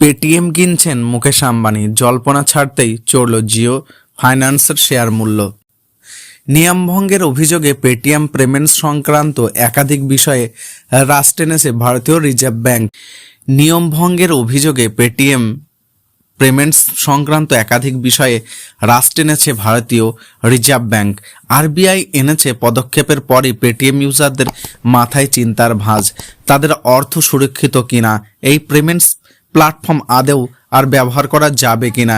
Paytm কিনছেন মুকেশ আম্বানি। জল্পনা ছাড়তেই চড়ল জিও ফাইন্যান্সের শেয়ার মূল্য। নিয়মভঙ্গের অভিযোগে পেটিএম পেমেন্টস সংক্রান্ত একাধিক বিষয়ে রাশ টেনেছে ভারতীয় রিজার্ভ ব্যাংক। নিয়মভঙ্গের অভিযোগে পেটিএম পেমেন্টস সংক্রান্ত একাধিক বিষয়ে রাশ টেনেছে ভারতীয় রিজার্ভ ব্যাংক। আরবিআই এনেছে পদক্ষেপের পরই পেটিএম ইউজারদের মাথায় চিন্তার ভাঁজ। তাদের অর্থ সুরক্ষিত কিনা, এই পেমেন্টস প্ল্যাটফর্ম আদেও আর ব্যবহার করা যাবে কিনা?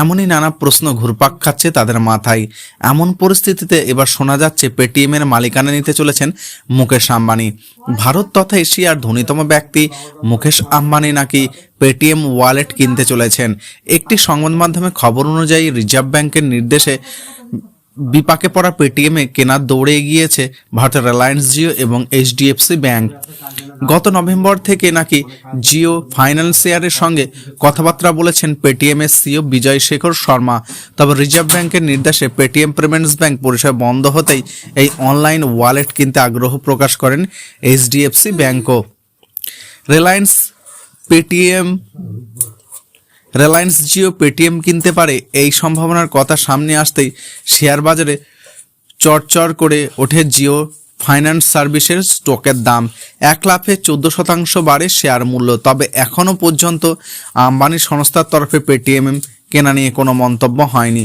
এমনই নানা প্রশ্ন ঘুরপাক খাচ্ছে তাদের মাথায়। এমন পরিস্থিতিতে এবার শোনা যাচ্ছে পেটিএমের মালিকানা নিতে চলেছেন মুকেশ আম্বানি। ভারত তথা এশিয়ার ধনীতম ব্যক্তি মুকেশ আম্বানি নাকি পেটিএম ওয়ালেট কিনতে চলেছেন? একটি সংবাদ মাধ্যমে খবর অনুযায়ী রিজার্ভ ব্যাংকের নির্দেশে বিপাকে পড়া পেটিএমে কেনার দৌড়ে এগিয়েছে ভারতের রিলায়েন্স জিও এবং এইচডিএফসি ব্যাংক গত নভেম্বর থেকে নাকি জিও ফাইন্যান্সিয়ারের সঙ্গে কথাবার্তা বলেছেন পেটিএমের সিও বিজয় শেখর শর্মা। তবে রিজার্ভ ব্যাংকের নির্দেশে পেটিএম পেমেন্টস ব্যাংক পরিষেবা বন্ধ হতেই এই অনলাইন ওয়ালেট কিনতে আগ্রহ প্রকাশ করেন এইচডিএফসি ব্যাংকও রিলায়েন্স পেটিএম রিলায়েন্স জিও পেটিএম কিনতে পারে, এই সম্ভাবনার কথা সামনে আসতেই শেয়ার বাজারে চড়চড় করে ওঠে জিও ফাইন্যান্স সার্ভিসের স্টকের দাম। এক লাফে চোদ্দ শতাংশ বাড়ে শেয়ার মূল্য, তবে এখনও পর্যন্ত আম্বানি সংস্থার তরফে পেটিএম কেনা নিয়ে কোনো মন্তব্য হয়নি।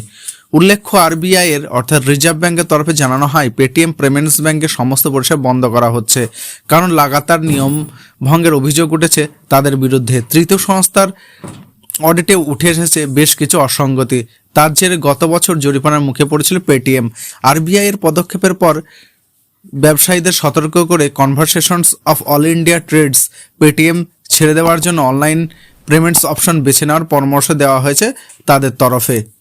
উল্লেখ্য আরবিআই এর, অর্থাৎ রিজার্ভ ব্যাংকের তরফে জানানো হয় পেটিএম পেমেন্টস ব্যাংকের সমস্ত পরিষেবা বন্ধ করা হচ্ছে। কারণ লাগাতার নিয়ম ভঙ্গের অভিযোগ উঠেছে, তাদের বিরুদ্ধে। তৃতীয় সংস্থার অডিটে উঠে এসেছে বেশ কিছু অসঙ্গতি। তার জেরে গত বছর জরিমানার মুখে পড়েছিল পেটিএম আরবিআই এর পদক্ষেপের পর ব্যবসায়ীদের সতর্ক করে conversations of all India trades Paytm ছেড়ে দেওয়ার জন্য অনলাইন পেমেন্টস অপশন বেছে নেওয়ার পরামর্শ দেওয়া হয়েছে তাদের তরফে।